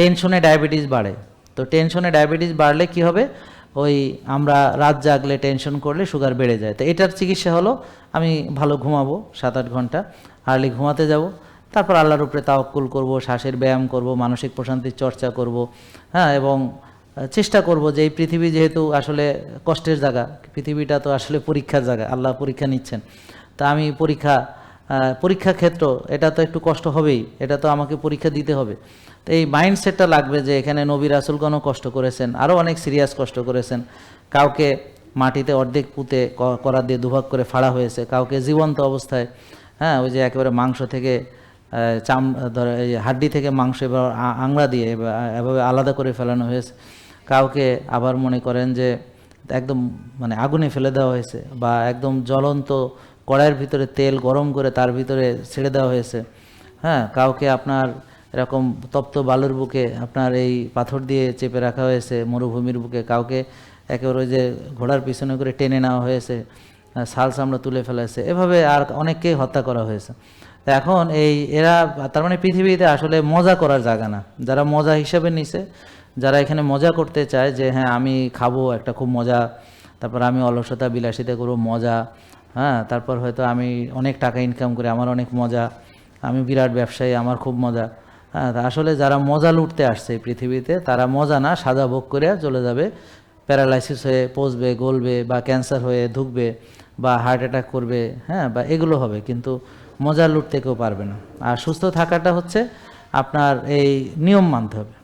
টেনশনে ডায়াবেটিস বাড়ে। তো টেনশনে ডায়াবেটিস বাড়লে কি হবে? ওই আমরা রাত জাগলে টেনশন করলে সুগার বেড়ে যায়। তো এটার চিকিৎসা হলো, আমি ভালো ঘুমাবো সাত আট ঘণ্টা আর্লি ঘুমাতে যাব, তারপর আল্লাহর উপরে তাওয়াক্কুল করব, শ্বাসের ব্যায়াম করব, মানসিক প্রশান্তির চর্চা করব হ্যাঁ এবং চেষ্টা করব যে এই পৃথিবী যেহেতু আসলে কষ্টের জায়গা, পৃথিবীটা তো আসলে পরীক্ষার জায়গা, আল্লাহ পরীক্ষা নিচ্ছেন। তা আমি পরীক্ষা পরীক্ষা ক্ষেত্র, এটা তো একটু কষ্ট হবেই, এটা তো আমাকে পরীক্ষা দিতে হবে। তো এই মাইন্ডসেটটা লাগবে যে এখানে নবী রাসুলগণও কষ্ট করেছেন, আরও অনেক সিরিয়াস কষ্ট করেছেন। কাউকে মাটিতে অর্ধেক পুঁতে করা দিয়ে দুভাগ করে ফাড়া হয়েছে, কাউকে জীবন্ত অবস্থায় হ্যাঁ ওই যে একেবারে মাংস থেকে চাম, ধরে, এই হাড্ডি থেকে মাংস এবার আংড়া দিয়ে এভাবে আলাদা করে ফেলানো হয়েছে। কাউকে আবার মনে করেন যে, একদম মানে আগুনে ফেলে দেওয়া হয়েছে বা একদম জ্বলন্ত কড়াইয়ের ভিতরে তেল গরম করে তার ভিতরে ছেড়ে দেওয়া হয়েছে। হ্যাঁ কাউকে আপনার এরকম তপ্ত বালুর বুকে আপনার এই পাথর দিয়ে চেপে রাখা হয়েছে, মরুভূমির বুকে কাউকে একেবারে যে ঘোড়ার পিছনে করে টেনে নেওয়া হয়েছে শাল চামড়া তুলে ফেলেছে। এভাবে আর অনেককেই হত্যা করা হয়েছে। এখন এই এরা, তার মানে পৃথিবীতে আসলে মজা করার জায়গা না। যারা মজা হিসেবে নিছে, যারা এখানে মজা করতে চায় যে হ্যাঁ আমি খাব, একটা খুব মজা, তারপর আমি অলসতা, বিলাসিতা করব, মজা। হ্যাঁ তারপর হয়তো আমি অনেক টাকা ইনকাম করি, আমার অনেক মজা। আমি বিরাট ব্যবসায়ী, আমার খুব মজা। হ্যাঁ আসলে যারা মজা লুটতে আসছে এই পৃথিবীতে, তারা মজা না, সাজা ভোগ করে চলে যাবে। প্যারালাইসিস হয়ে পচবে, গলবে বা ক্যান্সার হয়ে ঢুকবে বা হার্ট অ্যাটাক করবে হ্যাঁ বা এগুলো হবে, কিন্তু মজা লুটতে কেউ পারবে না। আর সুস্থ থাকাটা হচ্ছে আপনার এই নিয়ম মানতে হবে।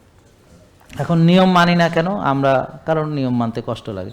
এখন নিয়ম মানি না কেন, আমরা কারণ নিয়ম মানতে কষ্ট লাগে।